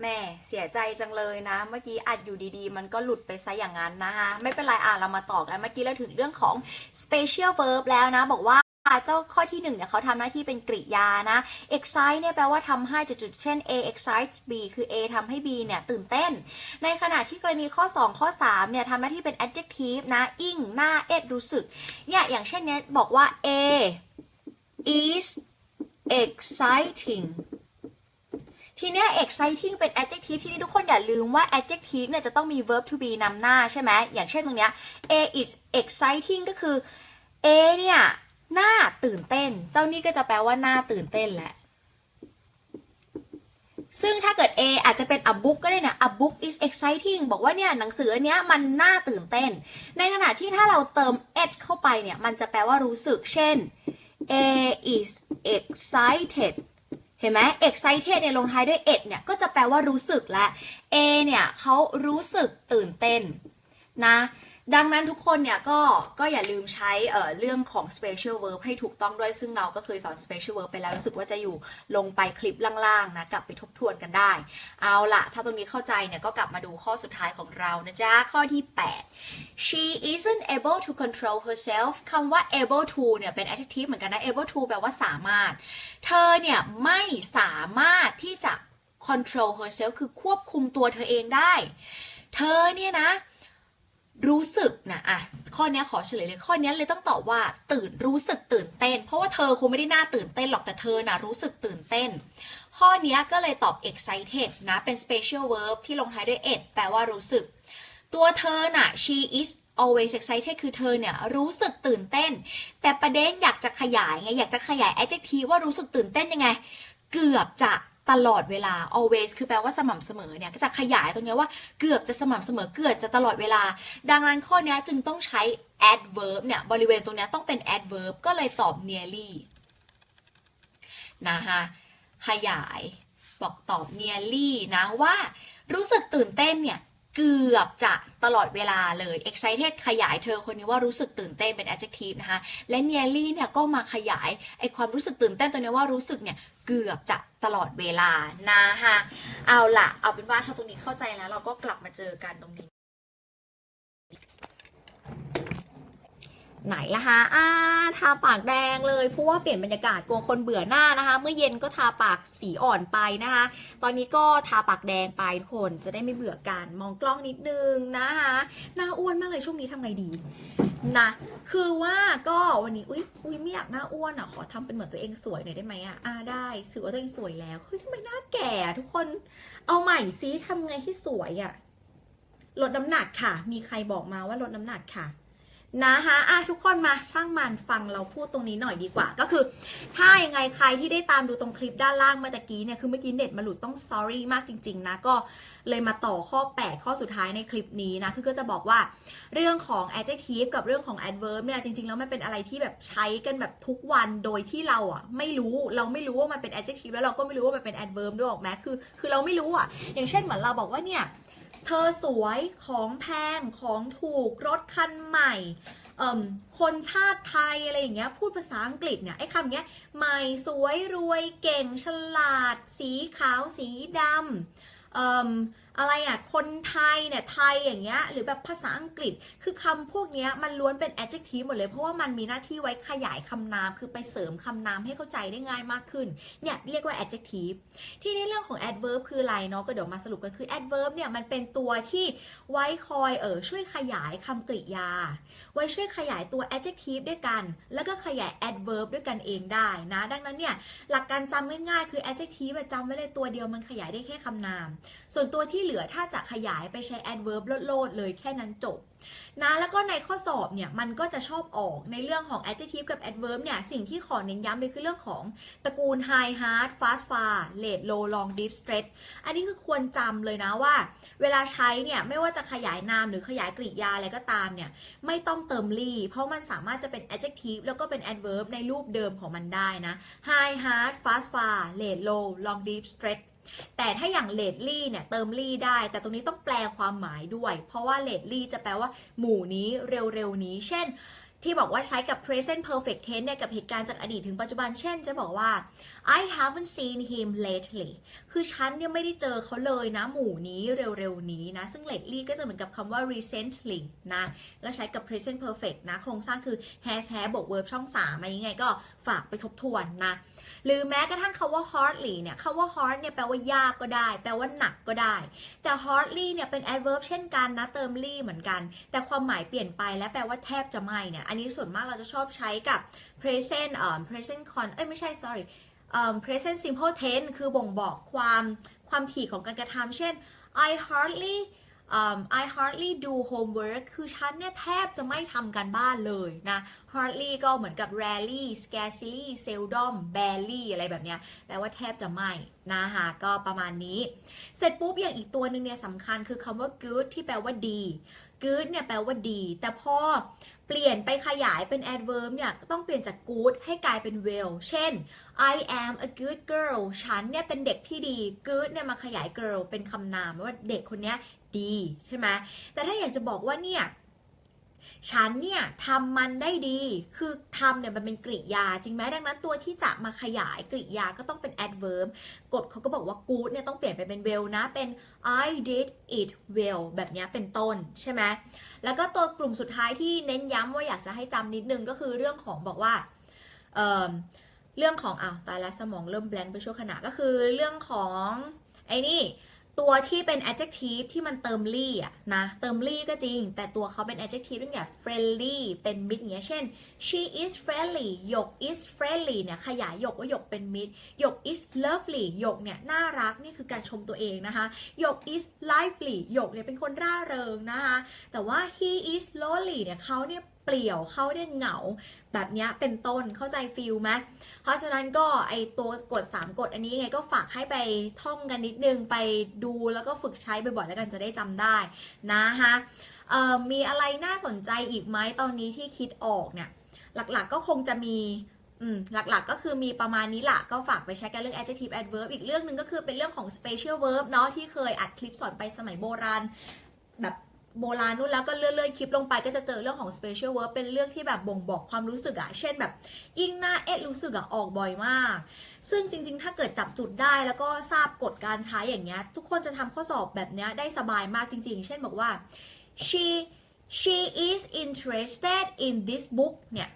แม่เสียใจจังเลยนะ เมื่อกี้อัดอยู่ดีๆ มันก็หลุดไปซะอย่างนั้นนะคะ ไม่เป็นไรอะเรามาต่อกันเมื่อกี้เราถึงเรื่องของ special verb แล้วนะ บอกว่าเจ้าข้อที่หนึ่งเนี่ยเขาทำหน้าที่เป็นกริยานะ excite เนี่ยแปลว่าทำให้จุดๆ เช่น A excite B คือ A ทำให้ B เนี่ยตื่นเต้น ในขณะที่กรณีข้อ 2 ข้อ3เนี่ยทำหน้าที่เป็น adjective นะ อิงหน้าเอ็ดรู้สึก เนี่ยอย่างเช่นเนี้ยบอกว่า A is exciting ทีเนี้ย exciting เป็น adjective ทีนี้ทุกคนอย่าลืมว่า adjective เนี่ยจะต้องมี verb to be นำหน้าใช่ไหม อย่างเช่นตรงเนี้ย A is exciting ก็คือ A เนี่ยหน่าตื่นเต้น เจ้านี่ก็จะแปลว่าหน่าตื่นเต้นแหละ ซึ่งถ้าเกิด A อาจจะเป็น a book ก็ได้นะ a book is exciting บอกว่าเนี่ยหนังสืออันเนี้ยมันน่าตื่นเต้น ในขณะที่ถ้าเราเติม h เข้าไปเนี่ยมันจะแปลว่ารู้สึก เช่น A is excited เห็นไหม excited เนี่ยลงท้ายด้วย ed เนี่ยก็จะแปลว่ารู้สึกและ A เนี่ยเขารู้สึกตื่นเต้นนะ ดังนั้นทุกคนเนี่ยก็ก็อย่าลืมใช้เเรื่องของ special verb ให้ถูกต้องด้วยซึ่งเราก็เคยสอน special verb ไปแล้วรู้สึกว่าจะอยู่ลงไปคลิปล่างๆนะกลับไปทบทวนกันได้ เอาละถ้าตรงนี้เข้าใจเนี่ยก็กลับมาดูข้อสุดท้ายของเรานะจ๊ะ ข้อที่ 8 she isn't able to control herself คำว่า able to เนี่ยเป็น adjective เหมือนกันนะ able to แปลว่าสามารถ เธอเนี่ยไม่สามารถที่จะ control herself คือควบคุมตัวเธอเองได้ เธอเนี่ยนะ รู้สึกนะอะข้อนี้ขอเฉลยเลยข้อนี้เลยต้องตอบว่าตื่นรู้สึกตื่นเต้น เพราะว่าเธอคงไม่ได้น่าตื่นเต้นหรอกแต่เธอนะรู้สึกตื่นเต้น ข้อนี้ก็เลยตอบ excited นะเป็น special verb ที่ลงท้ายด้วย ed แปลว่ารู้สึก ตัวเธอน่ะ she is always excited คือเธอเนี่ยรู้สึกตื่นเต้น แต่ประเด็นอยากจะขยายไงอยากจะขยาย adjective ว่ารู้สึกตื่นเต้นยังไง เกือบจะ ตลอดเวลา always คือแปลว่าสม่ำเสมอเนี่ยก็จะขยายตรงนี้ว่าเกือบจะสม่ำเสมอเกือบจะตลอดเวลา ดังนั้นข้อนี้จึงต้องใช้ adverb เนี่ยบริเวณตรงนี้ต้องเป็น adverb ก็เลยตอบ nearly นะคะขยายบอกตอบ nearly นะว่ารู้สึกตื่นเต้นเนี่ยเกือบจะตลอดเวลาเลย excited ขยายเธอคนนี้ว่ารู้สึกตื่นเต้นเป็น adjective นะคะ และ nearly เนี่ยก็มาขยายไอความรู้สึกตื่นเต้นตัวนี้ว่ารู้สึกเนี่ยเกือบจะ ตลอดเวลานะคะเอาละเอาเป็นว่าถ้าตรงนี้เข้าใจแล้ว เราก็กลับมาเจอกันตรงนี้ ไหนละคะอ่าทาปากแดงเลยเพราะว่าเปลี่ยนบรรยากาศกลัวคนเบื่อหน้านะคะ เมื่อเย็นก็ทาปากสีอ่อนไปนะคะ ตอนนี้ก็ทาปากแดงไปทุกคนจะได้ไม่เบื่อกัน มองกล้องนิดนึงนะคะหน้าอ้วนมากเลยช่วงนี้ทำไงดี นะคือว่าก็วันนี้อุ้ยอุ้ยไม่อยากหน้าอ้วนอะขอทำเป็นเหมือนตัวเองสวยหน่อยได้ไหมอะอ่าได้สื่อว่าตัวเองสวยแล้วเฮ้ยทำไมหน้าแก่ทุกคนเอาใหม่ซิทำไงให้สวยอะลดน้ำหนักค่ะ มีใครบอกมาว่าลดน้ำหนักค่ะ นะคะอะทุกคนมาช่างมันฟังเราพูดตรงนี้หน่อยดีกว่า ก็คือ ถ้ายังไงใครที่ได้ตามดูตรงคลิปด้านล่างเมื่อกี้เนี่ย คือเมื่อกี้เน็ตมาหลุดต้อง sorry มากจริง ๆ นะ ก็เลยมาต่อข้อ 8 ข้อสุดท้ายในคลิปนี้นะ คือก็จะบอกว่าเรื่องของ adjective กับเรื่องของ adverb เนี่ย จริง ๆ แล้วมันเป็นอะไรที่แบบใช้กันแบบทุกวันโดยที่เราอะไม่รู้เราไม่รู้ว่ามันเป็น adjective แล้วเราก็ไม่รู้ว่ามันเป็น adverb ด้วยออกไหมคือ คือเราไม่รู้อะอย่างเช่นเหมือนเราบอกว่าเนี่ย เธอสวยของแพงของถูกรถคันใหม่คนชาติไทยอะไรอย่างเงี้ยพูดภาษาอังกฤษเนี่ยไอ้คำเนี้ยใหม่สวยรวยเก่งฉลาด สีขาวสีดำอะไรอะ คนไทยเนี่ยไทยอย่างเงี้ยหรือแบบภาษาอังกฤษ คือคำพวกเนี้ยมันล้วนเป็น adjective หมดเลย เพราะว่ามันมีหน้าที่ไว้ขยายคำนาม คือไปเสริมคำนามให้เข้าใจได้ง่ายมากขึ้น เนี่ยเรียกว่า adjective ที่นี่เรื่องของ adverb คืออะไรเนาะก็เดี๋ยวมาสรุปกันคือ adverb เนี่ยมันเป็นตัวที่ไว้คอยเออช่วยขยายคำกริยา ไว้ช่วยขยายตัว adjective ด้วยกัน แล้วก็ขยาย adverb ด้วยกันเองได้นะ ดังนั้นเนี่ยหลักการจำง่ายๆคือ adjective จำไว้เลยตัวเดียวมันขยายได้แค่คำนาม ส่วนตัวที่เหลือถ้าจะขยายไปใช้ adverb โลดๆเลยแค่นั้นจบนะแล้วก็ในข้อสอบเนี่ยมันก็จะชอบออกในเรื่องของ adjective กับ adverb เนี่ยสิ่งที่ขอเน้นย้ำเลยคือเรื่องของตระกูล high hard fast far late low long deep stretch อันนี้คือควรจำเลยนะว่า เวลาใช้เนี่ยไม่ว่าจะขยายนามหรือขยายกริยาอะไรก็ตามเนี่ยไม่ต้องเติมลีเพราะมันสามารถจะเป็น adjective แล้วก็เป็น adverb ในรูปเดิมของมันได้นะ high hard fast far late low long deep stretch แต่ถ้าอย่างเลดลี่เนี่ยเติมลี่ได้ แต่ตรงนี้ต้องแปลความหมายด้วย เพราะว่าเลดลี่จะแปลว่า หมู่นี้เร็วๆนี้ เช่น ที่บอกว่าใช้กับ present perfect tense เนี่ยกับเหตุการณ์จากอดีตถึงปัจจุบัน เช่น จะบอกว่า I haven't seen him lately คือฉันเนี่ยไม่ได้เจอเขาเลยนะ หมู่นี้เร็วๆนี้นะ ซึ่ง lately ก็จะเหมือนกับคำว่า recently นะ แล้วใช้กับ present perfect นะ โครงสร้างคือ has have บวก verb ช่อง3อะไรยังไงก็ฝากไปทบทวนนะ หรือแม้กระทั่งคาว่า hardly เนี่ยคาว่า hard เนี่ยแปลว่ายากก็ได้ แปลว่าหนักก็ได้ แต่ hardly เนี่ยเป็น adverb เช่นกันนะ เติม ly เหมือนกัน แต่ความหมายเปลี่ยนไปและแปลว่าแทบจะไม่เนี่ย อันนี้ส่วนมากเราจะชอบใช้กับ present เอ่อ present con เอ้ยไม่ใช่ sorry present simple tense คือบ่งบอกความความถี่ของการกระทำเช่น I hardly um, I hardly do homework คือฉันเนี่ยแทบจะไม่ทำการบ้านเลยนะ hardly ก็เหมือนกับ rarely scarcely seldom barely อะไรแบบเนี้ย แปลว่าแทบจะไม่นะคะก็ประมาณนี้ เสร็จปุ๊บอย่างอีกตัวหนึ่งเนี่ยสำคัญคือคำว่า good ที่แปลว่าดี good เนี่ยแปลว่าดี แต่พอ ลี่ยนไปขยายเป็น adverb เนี่ยต้องเปลี่ยนจาก good ให้กลายเป็น well เช่น I am a good girl ฉันเนี่ยเป็นเด็กที่ดี good เนี่ยมาขยาย girl เป็นคำนามว่าเด็กคนนี้ดีใช่ไหมแต่ถ้าอยากจะบอกว่าเนี่ย ฉันเนี่ยทำมันได้ดี คือทำเนี่ยมันเป็นกริยา จริงไหมดังนั้นตัวที่จะมาขยายกริยาก็ต้องเป็น adverb กฎเขาก็บอกว่า good เนี่ยต้องเปลี่ยนไปเป็น well นะ เป็น I did it well แบบนี้เป็นต้นใช่ไหม แล้วก็ตัวกลุ่มสุดท้ายที่เน้นย้ำว่าอยากจะให้จำนิดนึงก็คือเรื่องของบอกว่าเเรื่องของอ้าวตายแล้วสมองเริ่มแบงค์ไปชั่วขณะก็คือเรื่องของไอ้นี่ ตัวที่เป็น adjective ที่มันเติม ly อะนะ เติม ly ก็จริง แต่ตัวเขาเป็น adjective ด้วยไง friendly เป็นมิตรเงี้ย เช่น she is friendly หยก is friendly เนี่ย ขยายหยกว่าหยกเป็นมิตรหยก is lovely หยกเนี่ย น่ารัก นี่คือการชมตัวเองนะคะหยก is lively หยกเนี่ย เป็นคนร่าเริงนะคะ แต่ว่า he is lonely เนี่ยเขาเนี่ย เปลี่ยวเขาเนี่ยเหงา แบบนี้เป็นต้นเข้าใจฟิลไหมเพราะฉะนั้นก็ไอตัวกฎ3กฎอันนี้ไงก็ฝากให้ไปท่องกันนิดนึงไปดูแล้วก็ฝึกใช้บ่อยๆแล้วกันจะได้จำได้นะคะมีอะไรน่าสนใจอีกไหมตอนนี้ที่คิดออกเนี่ย หลักๆก็คงจะมีหลักๆ ก็คือมีประมาณนี้แหละก็ฝากไปใช้กันเรื่อง adjective adverb อีกเรื่องหนึ่งก็คือเป็นเรื่องของ special verb เนาะที่เคยอัดคลิปสอนไปสมัยโบราณแบบ โบราณนู่นแล้วก็เลื่อนๆคลิปลงไปก็จะเจอเรื่องของ special verb เป็นเรื่องที่แบบบ่งบอกความรู้สึกอะเช่นแบบยิ่งหน้าเอ็ดรู้สึกอะออกบ่อยมาก ซึ่งจริงๆ ถ้าเกิดจับจุดได้แล้วก็ทราบกฎการใช้อย่างเงี้ย ทุกคนจะทำข้อสอบแบบเนี้ยได้สบายมากจริง ๆ เช่นบอกว่า she she is interested in this book เนี่ย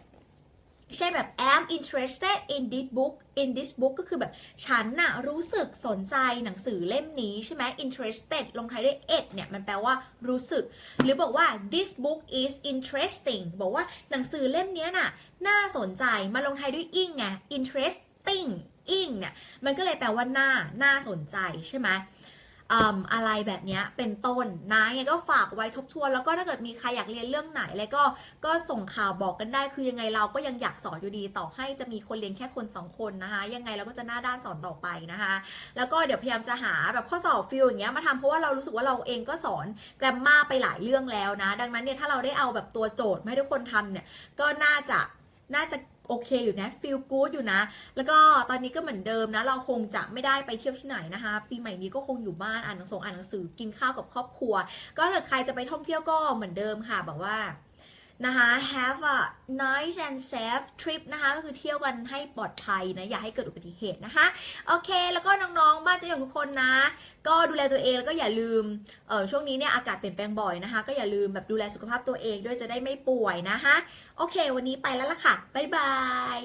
ใช่แบบ am interested in this book in this book ก็คือแบบฉันน่ะรู้สึกสนใจหนังสือเล่มนี้ใช่ไหม interested ลงท้ายด้วย it เนี่ย มันแปลว่ารู้สึก หรือบอกว่า this book is interesting บอกว่าหนังสือเล่มนี้น่ะน่าสนใจมาลงท้ายด้วย ing ไง interesting ing เนี่ย มันก็เลยแปลว่าน่า น่าสนใจใช่ไหม อะไรแบบนี้เป็นต้นนะยังไงก็ฝากไว้ทบทวน แล้วก็ถ้าเกิดมีใครอยากเรียนเรื่องไหน แล้วก็ก็ส่งข่าวบอกกันได้ คือยังไงเราก็ยังอยากสอนอยู่ดีต่อให้จะมีคนเรียนแค่คนสองคนนะคะ ยังไงเราก็จะหน้าด้านสอนต่อไปนะคะ แล้วก็เดี๋ยวพยายามจะหาแบบข้อสอบฟิลอย่างเงี้ยมาทำเพราะว่าเรารู้สึกว่าเราเองก็สอนแกรมมาไปหลายเรื่องแล้วนะ ดังนั้นเนี่ยถ้าเราได้เอาแบบตัวโจทย์มาให้ทุกคนทำเนี่ยก็น่าจะน่าจะ โอเคอยู่นะฟีลกู๊ดอยู่นะ แล้วก็ตอนนี้ก็เหมือนเดิมนะ เราคงจะไม่ได้ไปเที่ยวที่ไหนนะคะ ปีใหม่นี้ก็คงอยู่บ้านอ่านหนังสืออ่านหนังสือกินข้าวกับครอบครัว ก็ถ้าใครจะไปท่องเที่ยวก็เหมือนเดิมค่ะแบบว่า นะคะ have a nice and safe trip นะคะก็คือเที่ยวกันให้ปลอดภัยนะอย่าให้เกิดอุบัติเหตุนะคะโอเค แล้วก็น้องๆ บ้านเจะอย่างทุกคนนะ ก็ดูแลตัวเองแล้วก็อย่าลืมเออช่วงนี้เนี่ยอากาศเปลี่ยนแปลงบ่อยนะคะ ก็อย่าลืมแบบดูแลสุขภาพตัวเองด้วยจะได้ไม่ป่วยนะคะ โอเค วันนี้ไปแล้วล่ะค่ะบ๊ายบาย